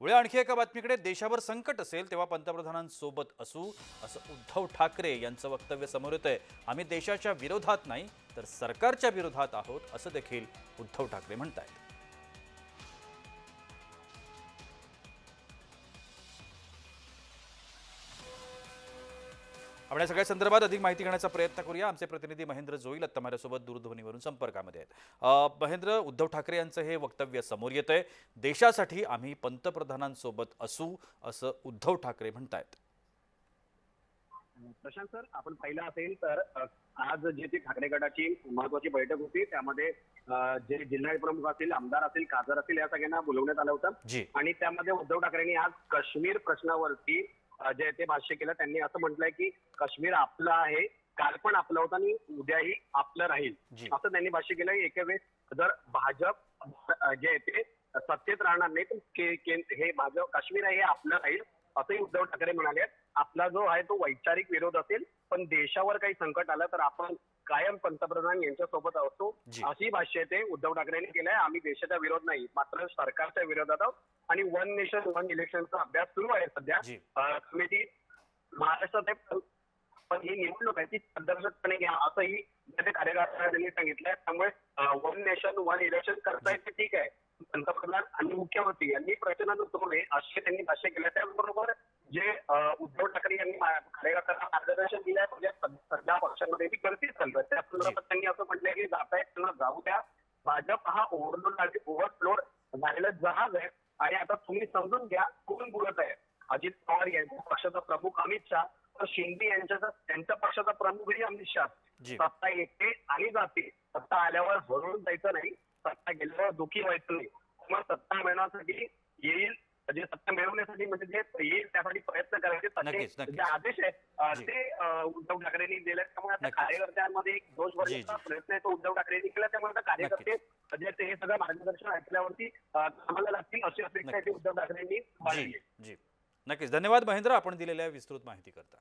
पुढे आणखी एका बातमीकडे. देशावर संकट असेल तेव्हा पंतप्रधानांसोबत असू असं उद्धव ठाकरे यांचं वक्तव्य समोर येतंय. आम्ही देशाच्या विरोधात नाही तर सरकारच्या विरोधात आहोत असं देखील उद्धव ठाकरे म्हणतायत. आपण या सगळ्या संदर्भात अधिक माहिती घेण्याचा प्रयत्न करूया. आमचे प्रतिनिधी महेंद्र जोईल आत्ता माझ्यासोबत दूरध्वनीवरून संपर्कामध्ये आहेत. महेंद्र उद्धव ठाकरे यांचं हे वक्तव्य समोर येत आहे देशासाठी आम्ही पंतप्रधानांसोबत असू असं उद्धव ठाकरे म्हणतायत. प्रशांत सर आपण पाहिलं असेल तर आज जे ती ठाकरे गटाची महत्वाची बैठक होती त्यामध्ये जे जिल्हा प्रमुख असतील आमदार असतील खासदार असतील या सगळ्यांना बोलवण्यात आलं होतं. आणि त्यामध्ये उद्धव ठाकरेंनी आज काश्मीर प्रश्नावरती जे ते भाष्य केलं. त्यांनी असं म्हटलंय की काश्मीर आपलं आहे काल पण आपलं होतं आणि उद्याही आपलं राहील. असं त्यांनी भाष्य केलं. एका वेळेस जर भाजप जे आहे ते सत्तेत राहणार नाही तर के- हे भाजप काश्मीर आहे हे आपलं राहील असंही उद्धव ठाकरे म्हणाले आपला जो आहे तो वैचारिक विरोध असेल पण देशावर काही संकट आलं तर आपण कायम पंतप्रधान यांच्यासोबत असतो. अशी भाष्य ते उद्धव ठाकरेंनी केलंय. आम्ही देशाचा विरोध नाही मात्र सरकारच्या विरोधात आहोत. आणि वन नेशन वन इलेक्शनचा अभ्यास सुरू आहे सध्या. समिती महाराष्ट्रात आहे पण- ही निवडणूक आहे ती पद्धतपणे घ्या असंही त्या कार्यकर्त्यांनी सांगितलंय. त्यामुळे वन नेशन वन इलेक्शन करता येते ठीक आहे. पंतप्रधान आणि मुख्यमंत्री यांनी प्रचंड सोडले असे त्यांनी भाष्य केलं त्याचबरोबर उद्धव ठाकरे यांनी कार्यकर्त्यांना मार्गदर्शन दिलंय म्हणजे सध्या पक्षामध्ये ती करतीच चाललं त्या संदर्भात त्यांनी असं म्हटलंय की जातायत त्यांना जाऊ द्या. भाजप हा ओव्हरलोड ओव्हरफ्लोड झालेला जहाज आहे. आणि आता तुम्ही समजून घ्या कोण बोलत आहे. अजित पवार यांच्या पक्षाचा प्रमुख अमित शहा तर शिंदे यांच्या त्यांच्या पक्षाचा प्रमुखही अमित शहा. सत्ता येते आणि जाते. सत्ता आल्यावर भरून जायचं नाही. सत्ता गेल्यावर दुखी व्हायचं नाही. मग सत्ता मिळवण्यासाठी येईल जे सत्ता मिळवण्यासाठी म्हणजे जे येईल त्यासाठी प्रयत्न करायचे नक्कीच, तसे नक्कीच. जे आदेश अं, जी. ते अं, उद्धव ठाकरेंनी दिले त्यामुळे आता नक्कीच. कार्यकर्त्यांमध्ये एक जोश जी, भरण्याचा जी. प्रयत्न आहे तो उद्धव ठाकरेंनी केला त्यामुळे आता कार्यकर्ते जे ते हे सगळं मार्गदर्शन ऐकल्यावरती अं, कामाला लागतील अशी अपेक्षा आहे ती उद्धव ठाकरेंनी बाळगली जी आहे. जी नक्कीच धन्यवाद महेंद्र आपण दिलेल्या विस्तृत माहिती करता